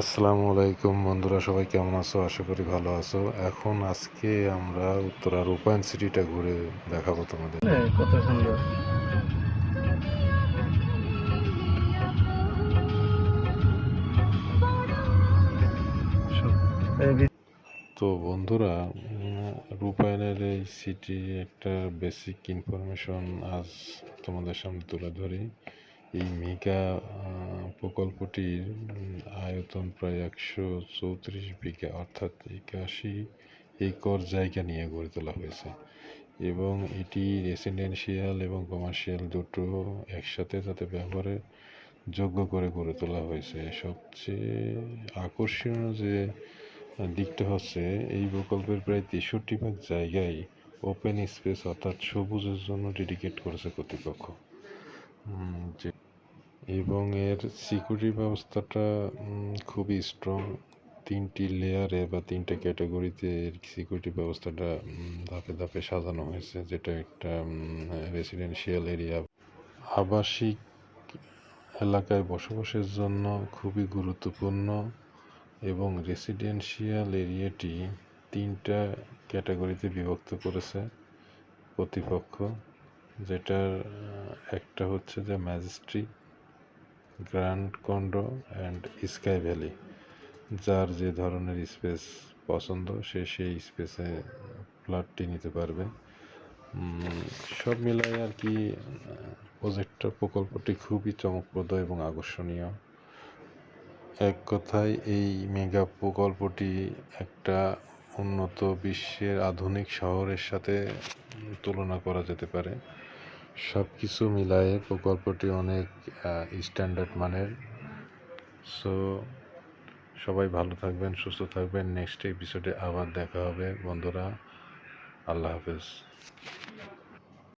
আসসালামু আলাইকুম বন্ধুরা সবাই কেমন আছো? আশা করি ভালো আছো। এখন আজকে আমরা উত্তরা রূপায়ণ সিটিটা ঘুরে দেখাবো তোমাদের। কত সুন্দর। তো বন্ধুরা রূপায়ণের এই সিটি একটা বেসিক ইনফরমেশন আজ তোমাদের সামনে তুলে ধরি। এই মেগা প্রকল্পটির আয়তন প্রায় একশো চৌত্রিশ বিঘা, অর্থাৎ একাশি একর জায়গা নিয়ে গড়ে তোলা হয়েছে। এবং এটি রেসিডেন্সিয়াল এবং কমার্শিয়াল দুটো একসাথে তাতে ব্যবহারের যোগ্য করে গড়ে তোলা হয়েছে। সবচেয়ে আকর্ষণীয় যে দিকটা হচ্ছে, এই প্রকল্পের প্রায় তেষট্টি ভাগ জায়গায় ওপেন স্পেস অর্থাৎ সবুজের জন্য ডেডিকেট করেছে কর্তৃপক্ষ। যে এবং এর সিকিউরিটি ব্যবস্থাটা খুবই স্ট্রং তিনটি লেয়ারে বা তিনটে ক্যাটাগরিতে এর সিকিউরিটি ব্যবস্থাটা ধাপে ধাপে সাজানো হয়েছে, যেটা একটা রেসিডেন্সিয়াল এরিয়া আবাসিক এলাকায় বসবাসের জন্য খুবই গুরুত্বপূর্ণ এবং রেসিডেন্সিয়াল এরিয়াটি তিনটা ক্যাটাগরিতে বিভক্ত করেছে কর্তৃপক্ষ যেটার একটা হচ্ছে যে Majesty Grand Condo and Sky Valley. যার যে ধরনের স্পেস পছন্দ, সে সেই স্পেসে ফ্ল্যাটটি নিতে পারবে। সব মিলাই আর কি প্রজেক্টটা প্রকল্পটি খুবই চমকপ্রদ এবং আকর্ষণীয়। এক কথায়, এই মেগা প্রকল্পটি একটা উন্নত বিশ্বের আধুনিক শহরের সাথে তুলনা করা যেতে পারে। সব কিছু মিলায়ে প্রকল্পটি অনেক স্ট্যান্ডার্ড মানের। সো সবাই ভালো থাকবেন, সুস্থ থাকবেন। নেক্সট এপিসোডে আবার দেখা হবে, বন্ধুরা। আল্লাহ হাফেজ।